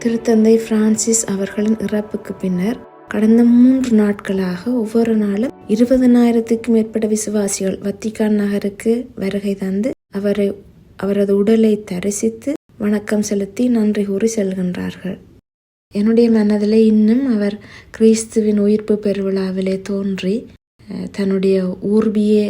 திருத்தந்தை பிரான்சிஸ் அவர்களின் இறப்புக்கு பின்னர் கடந்த மூன்று நாட்களாக ஒவ்வொரு நாளும் இருபதனாயிரத்துக்கும் மேற்பட்ட விசுவாசிகள் வத்திக்கான் நகருக்கு வருகை தந்து அவரை அவரது உடலை தரிசித்து வணக்கம் செலுத்தி நன்றி கூறி செல்கின்றார்கள். என்னுடைய மனதிலே இன்னும் அவர் கிறிஸ்துவின் உயிர்ப்பு பெருவிழாவிலே தோன்றி அஹ், தன்னுடைய ஊர்பியே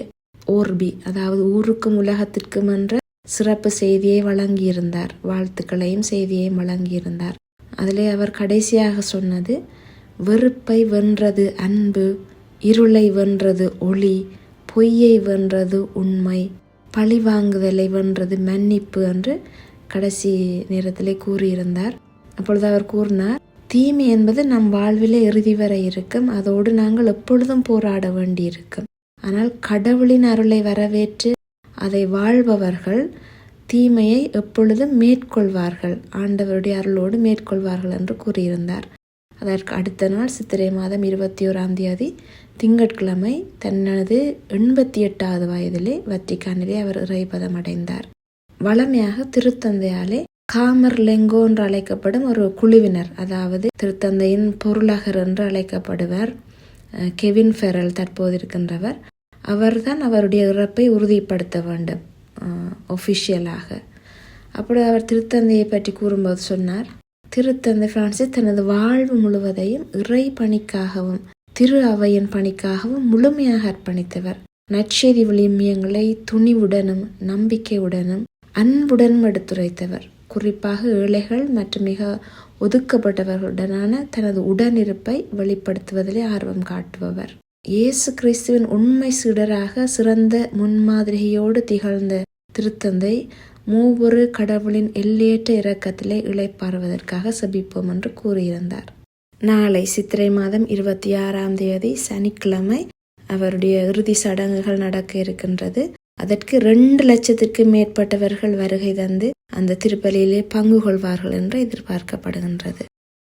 ஓர்பி அதாவது ஊருக்கும் உலகத்திற்கும் என்ற சிறப்பு செய்தியை வழங்கியிருந்தார். வாழ்த்துக்களையும் செய்தியையும் வழங்கியிருந்தார். அதிலே அவர் கடைசியாக சொன்னது வெறுப்பை வென்றது அன்பு இருளை வென்றது ஒளி பொய்யை வென்றது உண்மை பழிவாங்குதலை வென்றது மன்னிப்பு என்று கடைசி நேரத்திலே கூறியிருந்தார். அப்பொழுது அவர் கூறினார் தீமை என்பது நம் வாழ்விலே இறுதி வரை இருக்கும். அதோடு நாங்கள் எப்பொழுதும் போராட வேண்டியிருக்கும். ஆனால் கடவுளின் அருளை வரவேற்று அதை வாழ்பவர்கள் தீமையை எப்பொழுதும் மேற்கொள்வார்கள். ஆண்டவருடைய அருளோடு மேற்கொள்வார்கள் என்று கூறியிருந்தார். அதற்கு அடுத்த நாள் சித்திரை மாதம் இருபத்தி ஓராம் தேதி திங்கட்கிழமை தனது எண்பத்தி எட்டாவது வயதிலே வத்திக்கானிலே அவர் இறைபதம் அடைந்தார். வளமையாக திருத்தந்தையாலே காமர் லெங்கோ என்று அழைக்கப்படும் ஒரு குழுவினர் அதாவது திருத்தந்தையின் பொருளகர் என்று அழைக்கப்படுவர் கெவின் ஃபெரல் தற்போது இருக்கின்றவர். அவர்தான் அவருடைய இறப்பை உறுதிப்படுத்த வேண்டும் ஒஃபிஷியலாக அப்படி அவர் திருத்தந்தையை பற்றி கூறும்போது சொன்னார் திருத்தந்தை பிரான்சிஸ் தனது வாழ்வு முழுவதையும் இறை பணிக்காகவும் திரு அவையின் பணிக்காகவும் முழுமையாக அர்ப்பணித்தவர். நற்செய்தி விளிமியங்களை துணிவுடனும் நம்பிக்கையுடனும் அன்புடனும் எடுத்துரைத்தவர். குறிப்பாக ஏழைகள் மற்றும் மிக ஒதுக்கப்பட்டவர்களுடனான தனது உடனிருப்பை வெளிப்படுத்துவதிலே ஆர்வம் காட்டுபவர். இயேசு கிறிஸ்துவின் உண்மை சீடராக சிறந்த முன்மாதிரியோடு திகழ்ந்த திருத்தந்தை மூவொரு கடவுளின் எல்லையற்ற இரக்கத்திலே இழைப்பாருவதற்காக செபிப்போம் என்று கூறியிருந்தார். நாளை சித்திரை மாதம் இருபத்தி ஆறாம் தேதி சனிக்கிழமை அவருடைய இறுதி சடங்குகள் நடக்க இருக்கின்றது. அதற்கு ரெண்டு லட்சத்திற்கு மேற்பட்டவர்கள் வருகை தந்து அந்த திருப்பலியிலே பங்கு கொள்வார்கள் என்று எதிர்பார்க்கப்படுகின்றது.